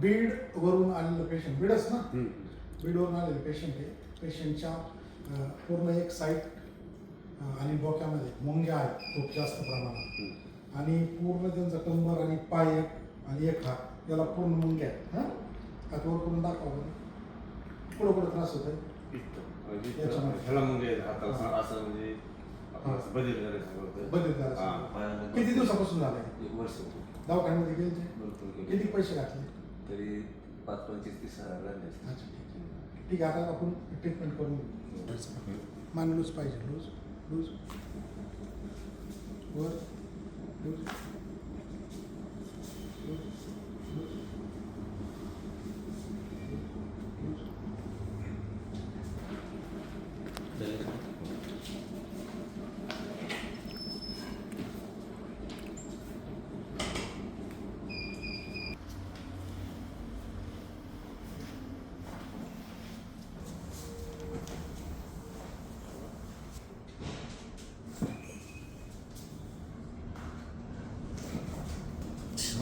बीड वरून आलेलं पेशंट बीडच ना. बीडवरून आलेलं पेशंट आहे. पेशंटच्या पूर्ण एक साईड आणि डोक्यामध्ये मुंग्या आहेत खूप जास्त प्रमाणात. आणि पूर्ण त्यांचा कंबर आणि पाय एक आणि एक हात याला पूर्ण मुंग्या आहेत हां? हात वर करून दाखवा. कुठं कुठं त्रास इथं. म्हणजे म्हणजे होतं. हा. पायाला- किती दिवसापासून झालंय? दवाखान्यामध्ये गेले. किती पैसे घातले? तरी पाच पंचवीस तीस हजार लागले असतील. अच्छा ठीक आहे ठीक आहे आता आपण ट्रीटमेंट करून घेऊ मान लूज पाहिजे लूज लूज वर लूज लूज, लूज. लूज.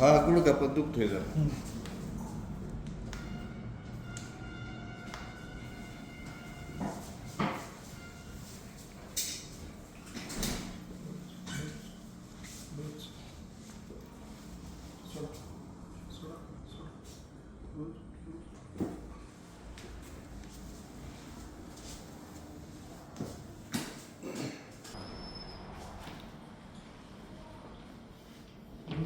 हा गुडघा पण दुखतोय जरा हम्म. लूज. सोडा. सोडा. सोडा. लूज. लूज. अं,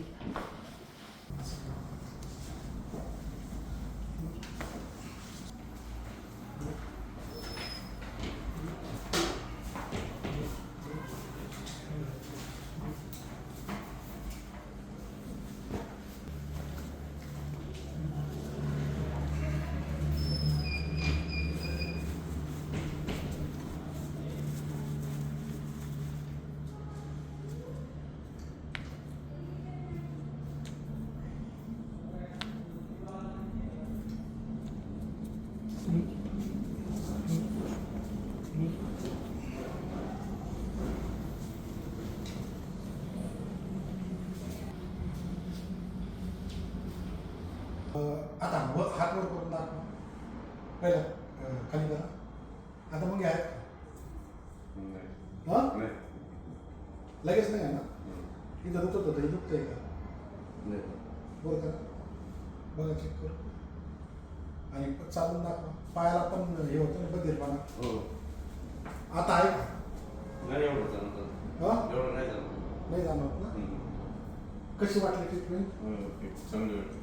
आता वर हात वर करून दाखवा पहिलं खाली करा आता मग नाही. हा नाही. लगेच नाही आहे ना. इथं दुखत होतं दुखतंय का नाही. वर करा बघा चेक करू आणि चालून दाखवा पायाला पण हे होतं ना बधीरपणा हो. आता आहे का नाही एवढं जाणवत. हा एवढं नाही जाणवत. नाही जाणवत ना. कशी वाटली ट्रीटमेंट हो. चांगलं वाटलं.